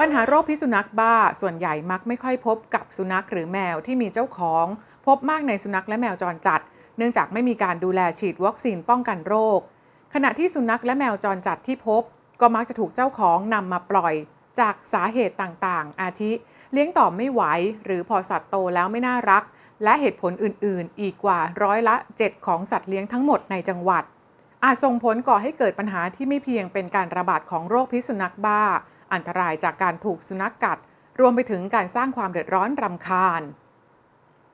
ปัญหาโรคพิษสุนัขบ้าส่วนใหญ่มักไม่ค่อยพบกับสุนัขหรือแมวที่มีเจ้าของ พบมากในสุนัขและแมวจรจัด เนื่องจากไม่มีการดูแลฉีดวัคซีนป้องกันโรค ขณะที่สุนัขและแมวจรจัดที่พบ ก็มักจะถูกเจ้าของนำมาปล่อย จากสาเหตุต่างๆ อาทิ เลี้ยงต่อไม่ไหว หรือพอสัตว์โตแล้วไม่น่ารัก และเหตุผลอื่นๆ อีกกว่าร้อยละ 7 ของสัตว์เลี้ยงทั้งหมดในจังหวัด อาจส่งผลก่อให้เกิดปัญหาที่ไม่เพียงเป็นการระบาดของโรคพิษสุนัขบ้า อันตรายจากการถูกสุนัขกกัด รวมไปถึงการสร้างความเดือดร้อนรำคาญ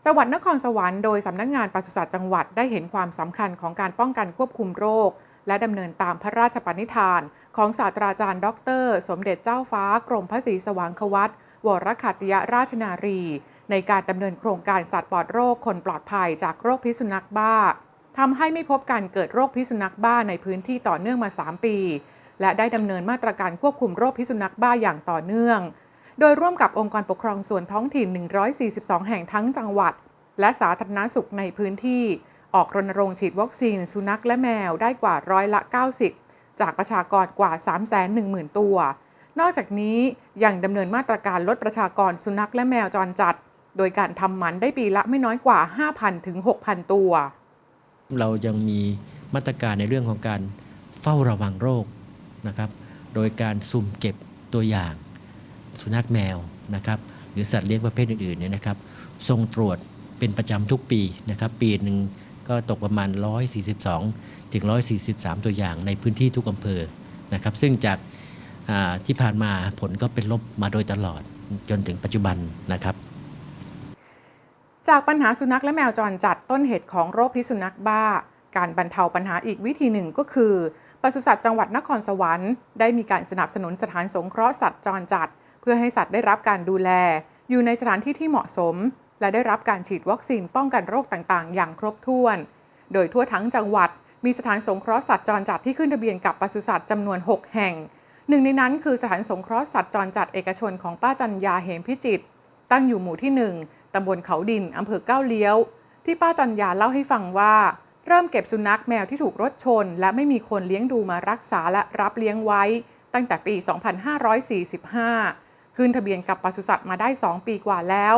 จังหวัดนครสวรรค์โดยสำนักงงานปศุสัตว์จังหวัดได้เห็นความสำคัญของการป้องกันควบคุมโรค และดำเนินตามพระราชปณิธาน ของศาสตราจารย์ ดร สมเด็จเจ้าฟ้ากรมพระศรีสว่างควัตวรคัตยราชนารี ในการดำเนินโครงการสัตว์ปลอดโรคคนปลอดภัยจากโรคพิษสุนัขบ้าทำให้ไม่พบการเกิดโรคพิษสุนัขบ้าในพื้นที่ต่อเนื่องมา 3 ปี และได้ดำเนินมาตรการควบคุมโรคพิษสุนัขบ้าอย่างต่อเนื่อง โดยร่วมกับองค์กรปกครองส่วนท้องถิ่น 142 แห่งทั้งจังหวัด และสาธารณสุขในพื้นที่ ออกรณรงค์ฉีดวัคซีนสุนัขและแมวได้กว่าร้อยละ 90 จากประชากรกว่า 310,000 ตัว นอกจากนี้ยังดำเนินมาตรการลดประชากรสุนัขและแมวจรจัด โดยการทำหมันได้ปีละไม่น้อยกว่า 5,000 ถึง 6,000 ตัว เรายังมีมาตรการในเรื่องของการเฝ้าระวังโรค นะครับ โดยการสุ่มเก็บตัวอย่างสุนัขแมวนะครับ หรือสัตว์เลี้ยงประเภทอื่นๆเนี่ยนะครับส่งตรวจเป็นประจำทุกปีนะครับ ปีหนึ่งก็ตกประมาณ 142 ถึง 143 ตัวอย่างในพื้นที่ทุกอำเภอนะครับ ซึ่งจากที่ผ่านมาผลก็เป็นลบมาโดยตลอดจนถึงปัจจุบันนะครับ จากปัญหาสุนัขและแมวจรจัดต้นเหตุของโรคพิษสุนัขบ้า การบรรเทาปัญหาอีกวิธีหนึ่งก็คือ ปศุสัตว์จังหวัดนครสวรรค์ ได้มีการสนับสนุนสถานสงเคราะห์สัตว์จรจัด เพื่อให้สัตว์ได้รับการดูแล อยู่ในสถานที่ที่เหมาะสม และได้รับการฉีดวัคซีนป้องกันโรคต่างๆ อย่างครบถ้วน โดยทั่วทั้งจังหวัด มีสถานสงเคราะห์สัตว์จรจัดที่ขึ้นทะเบียนกับปศุสัตว์จำนวน 6 แห่ง หนึ่งในนั้นคือสถานสงเคราะห์สัตว์จรจัดเอกชนของป้าจันยาเหมพิจิตรตั้งอยู่หมู่ที่ 1ตำบลเขาดินอำเภอเก้าเลี้ยว ที่ป้าจันยาเล่าให้ฟังว่า เริ่มเก็บสุนัขแมวที่ถูกรถชน และไม่มีคนเลี้ยงดูมารักษาและรับเลี้ยงไว้ ตั้งแต่ปี 2545 ขึ้นทะเบียนกับปศุสัตว์มาได้ 2 ปีกว่าแล้ว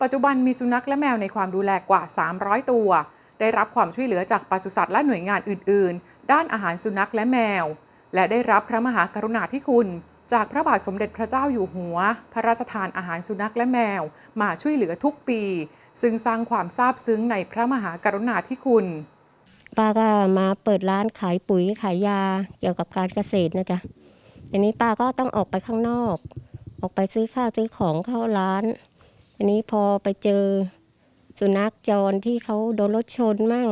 ปัจจุบันมีสุนัขและแมวในความดูแลกว่า 300 ตัว ได้รับความช่วยเหลือจากปศุสัตว์และหน่วยงานอื่น ๆ ด้านอาหารสุนัขและแมว และได้รับพระมหากรุณาธิคุณ จากพระบาทสมเด็จพระเจ้าอยู่หัว พระราชทานอาหารสุนัขและแมว มาช่วยเหลือทุกปี ซึ่งสร้างความซาบซึ้งในพระมหากรุณาธิคุณ ป้าก็มาเปิดร้านขายปุ๋ยขายยาเกี่ยวกับการเกษตรนะจ๊ะทีนี้ป้าก็ต้องออกไปข้างนอก ออกไปซื้อข้าวซื้อของเข้าร้านทีนี้พอไปเจอสุนัขจรที่เขาโดนรถชนมั่ง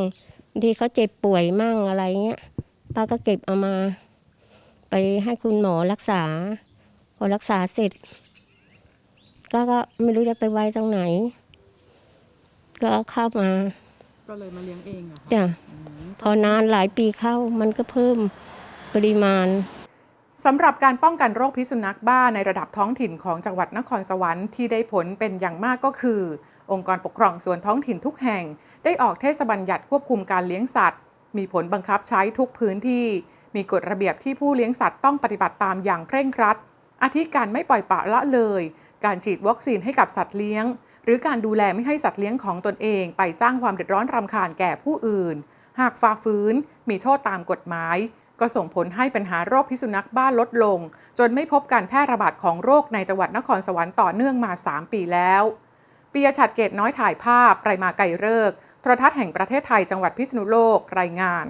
บางทีเขาเจ็บป่วยมั่งอะไรเงี้ยป้าก็เก็บเอามา ไปให้คุณหมอรักษา พอรักษาเสร็จ ก็ก็ไม่รู้จะไปไว้ตรงไหน ก็เอาเข้ามา ก็เลยมาเลี้ยงเองอะจ้ะ พอนานหลายปีเข้ามันก็เพิ่มปริมาณสำหรับการป้องกันโรคพิษสุนัขบ้าในระดับท้องถิ่นของจังหวัดนครสวรรค์ที่ได้ผลเป็นอย่างมากก็คือ องค์กรปกครองส่วนท้องถิ่นทุกแห่ง ได้ออกเทศบัญญัติควบคุมการเลี้ยงสัตว์ มีผลบังคับใช้ทุกพื้นที่ มีกฎระเบียบที่ผู้เลี้ยงสัตว์ต้องปฏิบัติตามอย่างเคร่งครัด อาทิการไม่ปล่อยปละละเลย การฉีดวัคซีนให้กับสัตว์เลี้ยง หรือการดูแลไม่ให้สัตว์เลี้ยงของตนเอง ไปสร้างความเดือดร้อนรำคาญแก่ผู้อื่น หากฝ่าฝืนมีโทษตามกฎหมาย ก็ส่งผลให้ปัญหาโรคพิษสุนัขบ้าลดลง จนไม่พบการแพร่ระบาดของโรคในจังหวัดนครสวรรค์ต่อเนื่องมา 3 ปีแล้วปียชัดเกตน้อยถ่ายภาพไรมาไก่เลิกโทรทัศน์แห่งประเทศไทยจังหวัดพิษณุโลกรายงาน